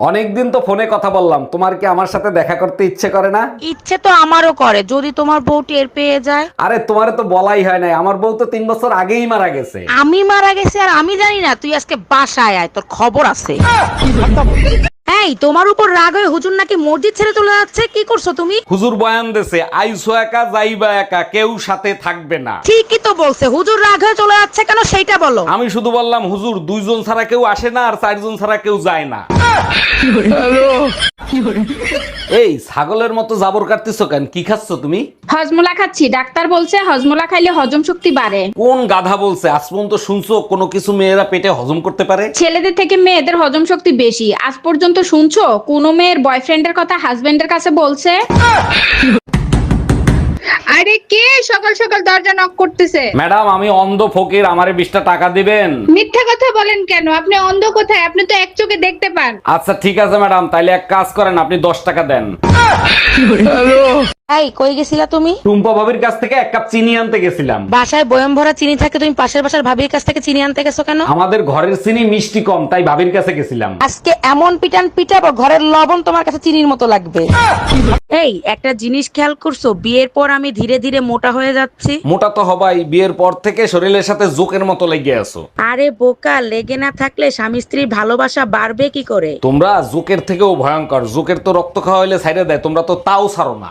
অনেকদিন তো ফোনে কথা বললাম। তোমার কি আমার সাথে দেখা করতে ইচ্ছে করে না? ইচ্ছে তো আমারও করে যদি তোমার বউ টের পেয়ে যায়। আরে তোমারে তো বলাই হয় নাই। আমার বউ তো তিন বছর আগেই মারা গেছে। আমি মারা গেছি আর আমি জানি না তুই আজকে বাসায় আয় তোর খবর আছে। এই তোমার উপর রাগ হয়ে হুজুর নাকি মসজিদ ছেড়ে চলে যাচ্ছে? কি করছ তুমি? হুজুর বয়ান দেছে আইসো একা যাইবা একা কেউ সাথে থাকবে না। ঠিকই তো বলছে হুজুর রাগ হয়ে চলে যাচ্ছে কেন সেইটা বলো। আমি শুধু বললাম হুজুর দুইজন ছাড়া কেউ আসে না আর চারজন ছাড়া কেউ যায় না। এই ছাগলের মতো জাবর কাটতেছো কেন? কি খাচ্ছ তুমি? হজমোলা খাচ্ছি। ডাক্তার বলছে হজমোলা খাইলে হজম শক্তি বাড়ে। কোন গাধা বলছে? আজ পর্যন্ত শুনছো কোনো কিছু মেয়েরা পেটে হজম করতে পারে? ছেলেদের থেকে মেয়েদের হজম শক্তি বেশি। আজ পর্যন্ত শুনছো কোনো মেয়ের বয়ফ্রেন্ডের কথা হাজবেন্ডের কাছে বলছে? আরে কে সকাল সকাল দরজা নক করতেছে? ম্যাডাম আমি অন্ধ ফকির আমারে বিশটা টাকা দিবেন? মিথ্যা কথা বলেন কেন? আপনি অন্ধ কোথায়? আপনি তো এক চোখে দেখতে পান। আচ্ছা ঠিক আছে ম্যাডাম তাইলে এক কাজ করেন আপনি দশ টাকা দেন। এই কই গেছিলা তুমি? টুম্পা ভাবির কাছ থেকে এক কাপ চিনি আনতে গেছিলাম। বাসায় বয়ম ভরা চিনি থাকে তুমি পাশের বাসার ভাবির কাছ থেকে চিনি আনতে গেছো কেন? আমাদের ঘরের চিনি মিষ্টি কম তাই ভাবির কাছে গেছিলাম। আজকে এমন পিটান পিটাবো ঘরের লবণ তোমার কাছে চিনির মতো লাগবে। এই একটা জিনিস খেয়াল করছ বিয়ের পর আমি ধীরে ধীরে ধীরে মোটা হয়ে যাচ্ছি। মোটা তো হবাই বিয়ের পর থেকে শরীরের সাথে জোকের মতো লেগে আছো। আরে বোকা লেগে না থাকলে স্বামী স্ত্রীর ভালোবাসা বাড়বে কি করে? তোমরা জোকের থেকেও ভয়ঙ্কর জোকের তো রক্ত খাওয়া হইলে ছাইড়ে দেয় তোমরা তো তাও ছাড়ো না।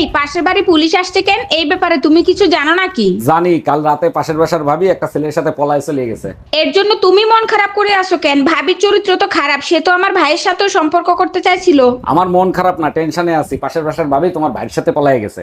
এই পাশের বাড়ি পুলিশ আসছে কেন? এই ব্যাপারে তুমি কিছু জানো নাকি? জানি কাল রাতে পাশের বাসার ভাবি একটা ছেলের সাথে পলায় চলে গেছে। এর জন্য তুমি মন খারাপ করে আসো কেন? ভাবির চরিত্র তো খারাপ সে তো আমার ভাইয়ের সাথেও সম্পর্ক করতে চাইছিল। আমার মন খারাপ না টেনশনে আছি। পাশের বাসার ভাবি তোমার ভাইয়ের সাথে পলায় গেছে।